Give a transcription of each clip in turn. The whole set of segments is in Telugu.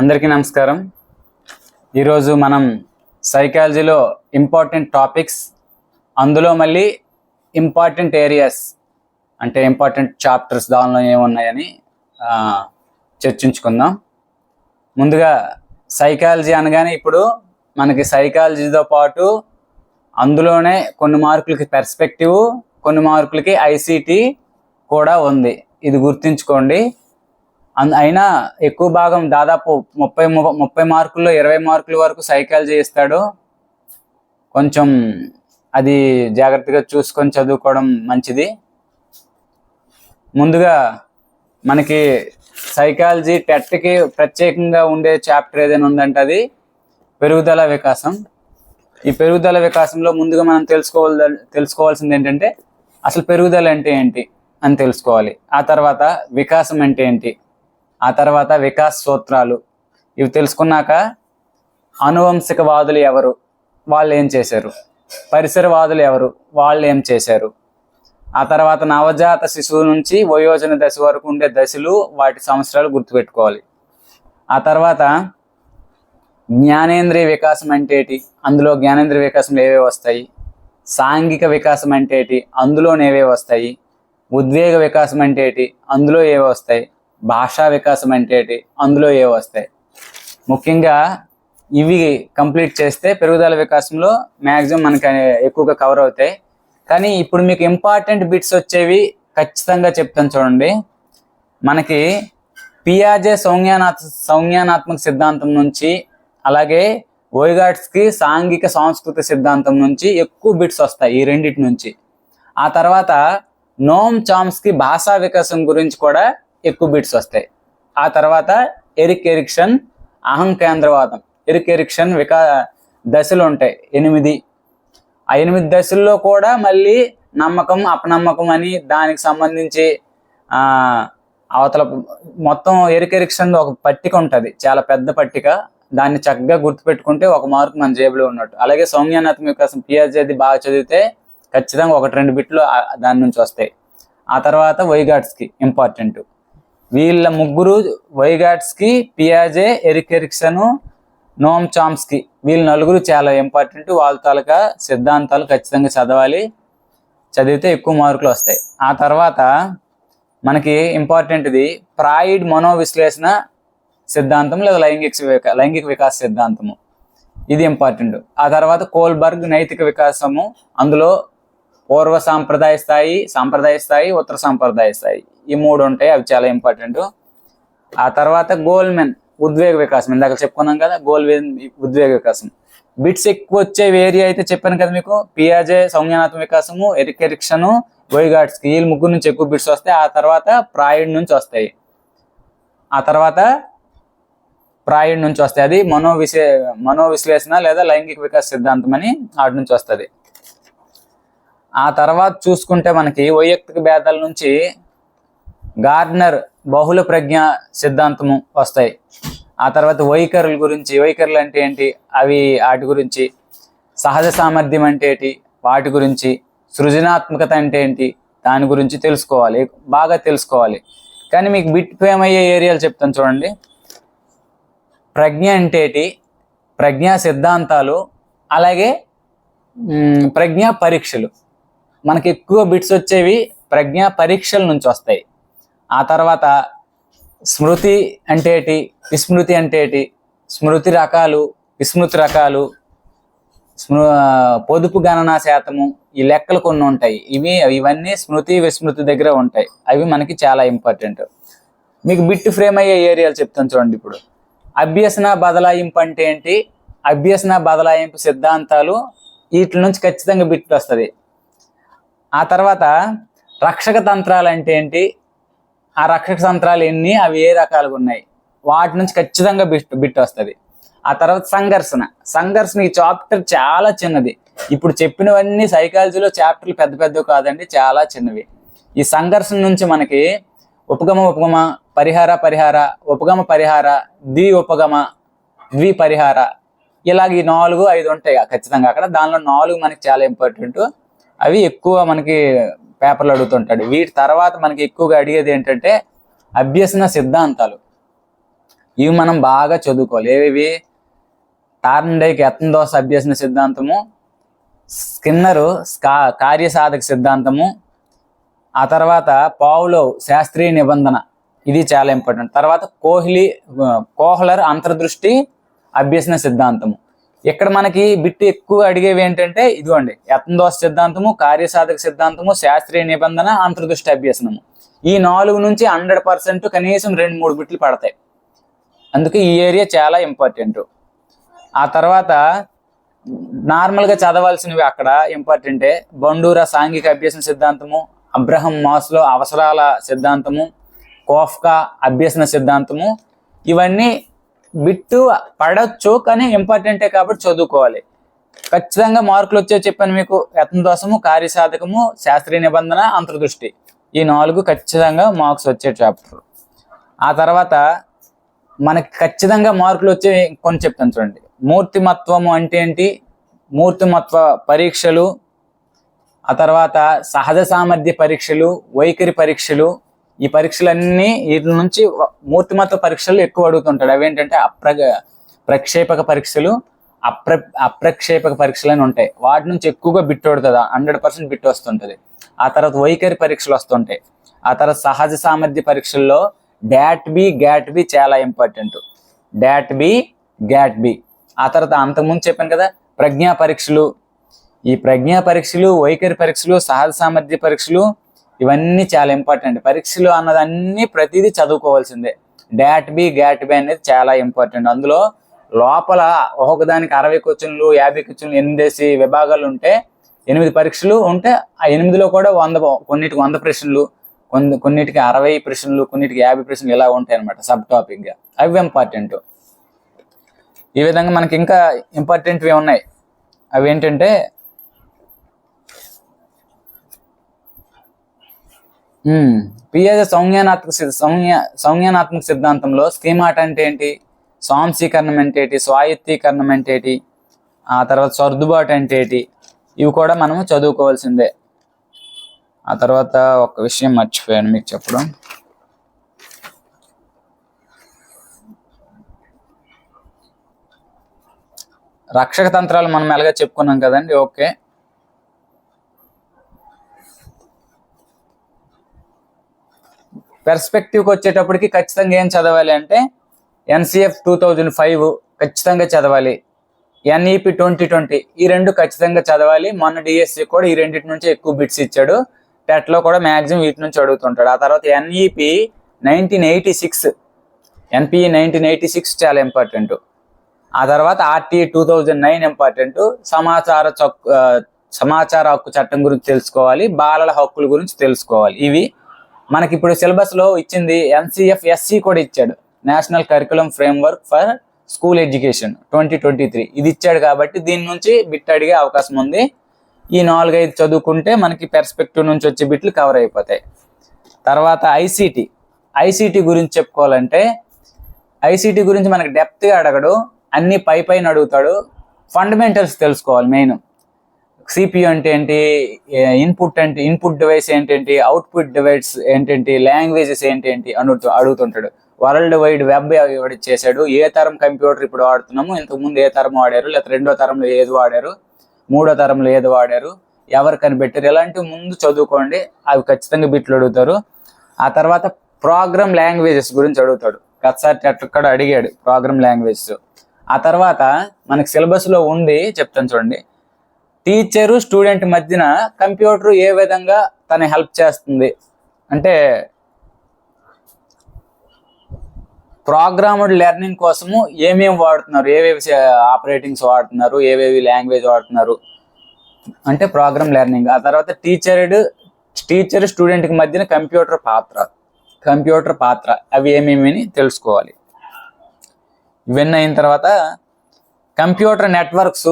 అందరికీ నమస్కారం. ఈరోజు మనం సైకాలజీలో ఇంపార్టెంట్ టాపిక్స్ అందులో మళ్ళీ ఇంపార్టెంట్ ఏరియాస్ అంటే ఇంపార్టెంట్ చాప్టర్స్ దానిలో ఏమున్నాయని చర్చించుకుందాం. ముందుగా సైకాలజీ అనగానే ఇప్పుడు మనకి సైకాలజీతో పాటు అందులోనే కొన్ని మార్కులకి పెర్స్పెక్టివ్ కొన్ని మార్కులకి ఐసీటీ కూడా ఉంది. ఇది గుర్తుంచుకోండి. అయినా ఎక్కువ భాగం దాదాపు ముప్పై ముప్పై మార్కుల్లో ఇరవై మార్కుల వరకు సైకాలజీ ఇస్తాడు. కొంచెం అది జాగ్రత్తగా చూసుకొని చదువుకోవడం మంచిది. ముందుగా మనకి సైకాలజీ టెట్కి ప్రత్యేకంగా ఉండే చాప్టర్ ఏదైనా ఉందంటే అది పెరుగుదల వికాసం. ఈ పెరుగుదల వికాసంలో ముందుగా మనం తెలుసుకోవాల తెలుసుకోవాల్సింది ఏంటంటే అసలు పెరుగుదల అంటే ఏంటి అని తెలుసుకోవాలి. ఆ తర్వాత వికాసం అంటే ఏంటి? ఆ తర్వాత వికాస్ సూత్రాలు ఇవి తెలుసుకున్నాక అనువంశికవాదులు ఎవరు? వాళ్ళు ఏం చేశారు? పరిసరవాదులు ఎవరు? వాళ్ళు ఏం చేశారు? ఆ తర్వాత నవజాత శిశువు నుంచి వయోజన దశ వరకు ఉండే దశలు వాటి సంవత్సరాలు గుర్తుపెట్టుకోవాలి. ఆ తర్వాత జ్ఞానేంద్రియ వికాసం అంటే ఏంటి? అందులో జ్ఞానేంద్రియ వికాసంలో ఏవే వస్తాయి? సాంఘిక వికాసం అంటే ఏంటి? అందులోనే వస్తాయి? ఉద్వేగ వికాసం అంటే ఏంటి? అందులో ఏవి వస్తాయి? భాషా వికాసం అంటే ఏంటి? అందులో ఏవి వస్తాయి? ముఖ్యంగా ఇవి కంప్లీట్ చేస్తే పెరుగుదల వికాసంలో మ్యాక్సిమం మనకి ఎక్కువగా కవర్ అవుతాయి. కానీ ఇప్పుడు మీకు ఇంపార్టెంట్ బిట్స్ వచ్చేవి ఖచ్చితంగా చెప్తాను చూడండి. మనకి పియాజే సౌజ్ఞానాత్ సౌజ్ఞానాత్మక సిద్ధాంతం నుంచి అలాగే ఓయిగాట్స్కి సాంఘిక సాంస్కృతిక సిద్ధాంతం నుంచి ఎక్కువ బిట్స్ వస్తాయి ఈ రెండిటి నుంచి. ఆ తర్వాత నోమ్ చామ్స్కి భాషా వికాసం గురించి కూడా ఎక్కువ బీట్స్ వస్తాయి. ఆ తర్వాత ఎరిక్ ఎరిక్షన్ అహం కేంద్రవాదం ఎరిక్ ఎరిక్షన్ వికా దశలు ఉంటాయి. ఎనిమిది. ఆ ఎనిమిది దశల్లో కూడా మళ్ళీ నమ్మకం అపనమ్మకం అని దానికి సంబంధించి అవతల మొత్తం ఎరిక్ ఎరిక్షన్ ఒక పట్టిక ఉంటుంది. చాలా పెద్ద పట్టిక. దాన్ని చక్కగా గుర్తుపెట్టుకుంటే ఒక మార్క్ మన జేబులో ఉన్నట్టు. అలాగే సౌమ్యానాథం వికాసం పిహెచ్డి బాగా చదివితే ఖచ్చితంగా ఒకటి రెండు బిట్లు దాని నుంచి వస్తాయి. ఆ తర్వాత వైగాట్స్కి ఇంపార్టెంట్ వీళ్ళ ముగ్గురు వైగాట్స్కి పియాజే ఎరికెరిక్సన్ నోమ్ చామ్స్కి. వీళ్ళు నలుగురు చాలా ఇంపార్టెంట్ వాళ్ళ తాలూకా సిద్ధాంతాలు ఖచ్చితంగా చదవాలి. చదివితే ఎక్కువ మార్కులు వస్తాయి. ఆ తర్వాత మనకి ఇంపార్టెంట్ది ప్రాయిడ్ మనోవిశ్లేషణ సిద్ధాంతం లేదా లైంగిక విక- లైంగిక వికాస సిద్ధాంతము. ఇది ఇంపార్టెంట్. ఆ తర్వాత కోల్బర్గ్ నైతిక వికాసము. అందులో పూర్వ సాంప్రదాయ స్థాయి సాంప్రదాయ స్థాయి ఉత్తర సాంప్రదాయ స్థాయి. ఈ మూడు ఉంటాయి అవి చాలా ఇంపార్టెంట్ ఆ తర్వాత గోల్మెన్ ఉద్వేగ వికాసం. ఇందాక చెప్పుకున్నాం కదా గోల్మెన్ ఉద్వేగ వికాసం. బిట్స్ ఎక్కువ వచ్చే ఏరియా అయితే చెప్పాను కదా మీకు. పియాజే సౌజ్ఞానాత్మక వికాసము ఎరికెరిక్షను వైగాట్స్ వీళ్ళు ముగ్గురు నుంచి ఎక్కువ బిట్స్ వస్తాయి. ఆ తర్వాత ప్రాయిడ్ నుంచి వస్తాయి. ఆ తర్వాత ప్రాయిడ్ నుంచి వస్తాయి. అది మనో విశ్లేషణ లేదా లైంగిక వికాస సిద్ధాంతం అని వాటి నుంచి వస్తుంది. ఆ తర్వాత చూసుకుంటే మనకి వైయక్తిక భేదాల నుంచి గార్డ్నర్ బహుళ ప్రజ్ఞ సిద్ధాంతము వస్తాయి. ఆ తర్వాత వైఖరుల గురించి వైఖరులు అంటే ఏంటి? అవి వాటి గురించి సహజ సామర్థ్యం అంటే ఏంటి? వాటి గురించి సృజనాత్మకత అంటే ఏంటి? దాని గురించి తెలుసుకోవాలి బాగా తెలుసుకోవాలి. కానీ మీకు బిట్ ఫేమ్ అయ్యే ఏరియాలు చెప్తాను చూడండి. ప్రజ్ఞ అంటే ప్రజ్ఞా సిద్ధాంతాలు అలాగే ప్రజ్ఞా పరీక్షలు. మనకి ఎక్కువ బిట్స్ వచ్చేవి ప్రజ్ఞా పరీక్షల నుంచి వస్తాయి. ఆ తర్వాత స్మృతి అంటే ఏంటి? విస్మృతి అంటే ఏంటి? స్మృతి రకాలు విస్మృతి రకాలు స్మృ పొదుపు గణనా శాతము ఈ లెక్కలు కొన్ని ఉంటాయి. ఇవి ఇవన్నీ స్మృతి విస్మృతి దగ్గర ఉంటాయి. అవి మనకి చాలా ఇంపార్టెంట్ మీకు బిట్ ఫ్రేమ్ అయ్యే ఏరియాలు చెప్తాను చూడండి ఇప్పుడు. అభ్యసన బదలాయింపు అంటే ఏంటి? అభ్యసన బదలాయింపు సిద్ధాంతాలు వీటి నుంచి ఖచ్చితంగా బిట్ వస్తుంది. ఆ తర్వాత రక్షక తంత్రాలు అంటే ఏంటి? ఆ రక్షక తంత్రాలు ఎన్ని? అవి ఏ రకాలుగా ఉన్నాయి? వాటి నుంచి ఖచ్చితంగా బిట్ బిట్ వస్తుంది. ఆ తర్వాత సంఘర్షణ. సంఘర్షణ ఈ చాప్టర్ చాలా చిన్నది. ఇప్పుడు చెప్పినవన్నీ సైకాలజీలో చాప్టర్లు పెద్ద పెద్దవి కాదండి చాలా చిన్నవి. ఈ సంఘర్షణ నుంచి మనకి ఉపగమ ఉపగమ పరిహార పరిహార ఉపగమ పరిహార ద్వి ఉపగమ ద్వి పరిహార ఇలాగ ఈ నాలుగు ఐదు ఉంటాయి ఖచ్చితంగా అక్కడ. దానిలో నాలుగు మనకి చాలా ఇంపార్టెంట్ అవి ఎక్కువ మనకి పేపర్లు అడుగుతుంటాడు. వీటి తర్వాత మనకి ఎక్కువగా అడిగేది ఏంటంటే అభ్యసన సిద్ధాంతాలు. ఇవి మనం బాగా చదువుకోవాలి. ఏవి టార్న్డైక్ ఎత్తం దోశ అభ్యసన సిద్ధాంతము స్కిన్నరు స్కా కార్యసాధక సిద్ధాంతము ఆ తర్వాత పావులో శాస్త్రీయ నిబంధన ఇది చాలా ఇంపార్టెంట్ తర్వాత కోహ్లీ కోహ్లర్ అంతర్దృష్టి అభ్యసన సిద్ధాంతము ఇక్కడ మనకి బిట్టు ఎక్కువ అడిగేవి ఏంటంటే ఇదిగోండి యత్నదోష సిద్ధాంతము కార్యసాధక సిద్ధాంతము శాస్త్రీయ నిబంధన అంతర్దృష్టి అభ్యసనము. ఈ నాలుగు నుంచి హండ్రెడ్ పర్సెంట్ కనీసం రెండు మూడు బిట్లు పడతాయి. అందుకే ఈ ఏరియా చాలా ఇంపార్టెంట్. ఆ తర్వాత నార్మల్గా చదవాల్సినవి అక్కడ ఇంపార్టెంటే బండూరా సాంఘిక అభ్యసన సిద్ధాంతము అబ్రహం మాస్లో అవసరాల సిద్ధాంతము కోఫ్కా అభ్యసన సిద్ధాంతము ఇవన్నీ బిట్టు పడవచ్చు కానీ ఇంపార్టెంటే కాబట్టి చదువుకోవాలి. ఖచ్చితంగా మార్కులు వచ్చే చెప్పాను మీకు. యత్నదోషము కార్యసాధకము శాస్త్రీయ నిబంధన అంతర్దృష్టి. ఈ నాలుగు ఖచ్చితంగా మార్క్స్ వచ్చే చాప్టర్ ఆ తర్వాత మనకి ఖచ్చితంగా మార్కులు వచ్చే కొన్ని చెప్తాను చూడండి. మూర్తిమత్వము అంటే ఏంటి? మూర్తిమత్వ పరీక్షలు ఆ తర్వాత సహజ సామర్థ్య పరీక్షలు వైఖరి పరీక్షలు ఈ పరీక్షలన్నీ వీటి నుంచి మూర్తిమత్వ పరీక్షలు ఎక్కువ అడుగుతుంటాడు. అవేంటంటే అప్ర ప్రక్షేపక పరీక్షలు అప్ర అప్రక్షేపక పరీక్షలు అని ఉంటాయి. వాటి నుంచి ఎక్కువగా బిట్ పడుతుంది? హండ్రెడ్ పర్సెంట్ బిట్ వస్తుంటుంది. ఆ తర్వాత వైఖరి పరీక్షలు వస్తుంటాయి. ఆ తర్వాత సహజ సామర్థ్య పరీక్షల్లో డాట్ బి గ్యాట్ బి చాలా important. DAT B GAT B. ఆ తర్వాత అంతకుముందు చెప్పాను కదా ప్రజ్ఞా పరీక్షలు. ఈ ప్రజ్ఞా పరీక్షలు వైఖరి పరీక్షలు సహజ సామర్థ్య పరీక్షలు ఇవన్నీ చాలా ఇంపార్టెంట్ పరీక్షలు అన్నదన్నీ ప్రతిదీ చదువుకోవాల్సిందే. డాట్ బి గ్యాట్ బి అనేది చాలా ఇంపార్టెంట్ అందులో లోపల ఒక్కొక్కదానికి అరవై క్వశ్చన్లు యాభై క్వశ్చన్లు ఎనిమిదేసి విభాగాలు ఉంటే ఎనిమిది పరీక్షలు ఉంటే ఆ ఎనిమిదిలో కూడా వంద కొన్నిటికి వంద ప్రశ్నలు కొన్ని కొన్నిటికి అరవై ప్రశ్నలు కొన్నిటికి యాభై ప్రశ్నలు ఇలా ఉంటాయి అనమాట సబ్ టాపిక్గా అవి ఇంపార్టెంట్ ఈ విధంగా మనకి ఇంకా ఇంపార్టెంట్వి ఉన్నాయి. అవి ఏంటంటే పిఎస్ సౌజ్ఞానాత్మక సౌజ్ఞ సౌజ్ఞానాత్మక సిద్ధాంతంలో స్కీమాట్ అంటే ఏంటి? స్వాంశీకరణం అంటే ఏంటి? స్వాయత్తీకరణం అంటే ఏంటి? ఆ తర్వాత సర్దుబాటు అంటే ఏంటి? ఇవి కూడా మనము చదువుకోవాల్సిందే. ఆ తర్వాత ఒక విషయం మర్చిపోయాను మీకు చెప్పడం. రక్షక తంత్రాలు మనం ఎలాగ చెప్పుకున్నాం కదండి? ఓకే. పెర్స్పెక్టివ్కి వచ్చేటప్పటికి ఖచ్చితంగా ఏం చదవాలి అంటే ఎన్సిఎఫ్ టూ థౌజండ్ ఫైవ్ ఖచ్చితంగా చదవాలి. ఎన్ఈపి ట్వంటీ ట్వంటీ ఈ రెండు ఖచ్చితంగా చదవాలి. మొన్న డిఎస్సి కూడా ఈ రెండింటి నుంచి ఎక్కువ బిట్స్ ఇచ్చాడు. టెట్లో కూడా మ్యాక్సిమం వీటి నుంచి అడుగుతుంటాడు. ఆ తర్వాత NEP nineteen eighty six NPE nineteen eighty six చాలా ఇంపార్టెంట్ ఆ తర్వాత RT two thousand nine important సమాచార చక్ సమాచార హక్కు చట్టం గురించి తెలుసుకోవాలి. బాలల హక్కుల గురించి తెలుసుకోవాలి. ఇవి మనకి ఇప్పుడు సిలబస్లో ఇచ్చింది ఎన్సిఎఫ్ ఎస్సి కూడా ఇచ్చాడు. National curriculum framework for school education twenty twenty three. ఇది ఇచ్చాడు కాబట్టి దీని నుంచి బిట్ అడిగే అవకాశం ఉంది. ఈ నాలుగైదు చదువుకుంటే మనకి పెర్స్పెక్టివ్ నుంచి వచ్చే బిట్లు కవర్ అయిపోతాయి. తర్వాత ఐసీటీ. ఐసీటీ గురించి చెప్పుకోవాలంటే ఐసీటీ గురించి మనకి డెప్త్గా అడగడు. అన్ని పై పైన అడుగుతాడు. ఫండమెంటల్స్ తెలుసుకోవాలి మెయిన్. సిపియు అంటే ఏంటి? ఇన్పుట్ అంటే ఇన్పుట్ డివైస్ ఏంటేంటి? అవుట్పుట్ డివైస్ ఏంటేంటి? లాంగ్వేజెస్ ఏంటేంటి? అడుగుతూ అడుగుతుంటాడు. వరల్డ్ వైడ్ వెబ్ ఎవడు చేశాడు. ఏ తరం కంప్యూటర్ ఇప్పుడు వాడుతున్నాము? ఇంతకు ముందు ఏ తరం వాడారు? లేకపోతే రెండో తరంలో ఏది వాడారు? మూడో తరంలో ఏది వాడారు? ఎవరు కనిపెట్టారు? ఇలాంటివి ముందు చదువుకోండి. అవి ఖచ్చితంగా బిట్లు అడుగుతారు. ఆ తర్వాత ప్రోగ్రామ్ లాంగ్వేజెస్ గురించి అడుగుతాడు. గతసారి అక్కడ అడిగాడు ప్రోగ్రామ్ లాంగ్వేజెస్ ఆ తర్వాత మనకి సిలబస్లో ఉంది. చెప్తాను చూడండి. టీచరు స్టూడెంట్ మధ్యన కంప్యూటర్ ఏ విధంగా తన హెల్ప్ చేస్తుంది? అంటే ప్రోగ్రామ్డ్ లెర్నింగ్ కోసము ఏమేమి వాడుతున్నారు? ఏవేవి ఆపరేటింగ్స్ వాడుతున్నారు? ఏవేవి లాంగ్వేజ్ వాడుతున్నారు? అంటే ప్రోగ్రామ్ లెర్నింగ్. ఆ తర్వాత టీచర్డ్ టీచర్ స్టూడెంట్కి మధ్యన కంప్యూటర్ పాత్ర. కంప్యూటర్ పాత్ర. అవి ఏమేమి అని తెలుసుకోవాలి? ఇవన్నీ అయిన తర్వాత కంప్యూటర్ నెట్వర్క్స్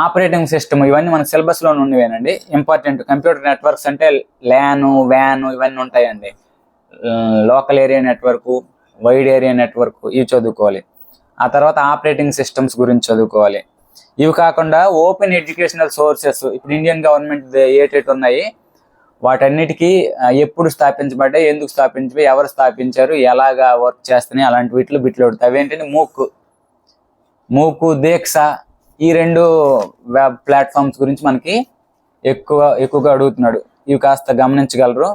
ఆపరేటింగ్ సిస్టమ్ ఇవన్నీ మన సిలబస్లో ఉండేవేనండి ఇంపార్టెంట్ కంప్యూటర్ నెట్వర్క్స్ అంటే ల్యాను వ్యాను ఇవన్నీ ఉంటాయండి. Local area network wide area network ఇవి చదువుకోవాలి. ఆ తర్వాత ఆపరేటింగ్ సిస్టమ్స్ గురించి చదువుకోవాలి. ఇవి కాకుండా ఓపెన్ ఎడ్యుకేషనల్ సోర్సెస్ ఇప్పుడు ఇండియన్ గవర్నమెంట్ ఏటేటి ఉన్నాయి వాటన్నిటికీ ఎప్పుడు స్థాపించబడ్డాయి ఎందుకు స్థాపించబడి ఎవరు స్థాపించారు ఎలాగా వర్క్ చేస్తున్నాయి అలాంటి వీటిలో బిట్లు అవి ఏంటంటే మూక్ మూకు దీక్ష ఈ రెండు వెబ్ ప్లాట్ఫామ్స్ గురించి మనకి ఎక్కువ ఎక్కువగా అడుగుతున్నాడు. ఇవి కాస్త గమనించగలరు.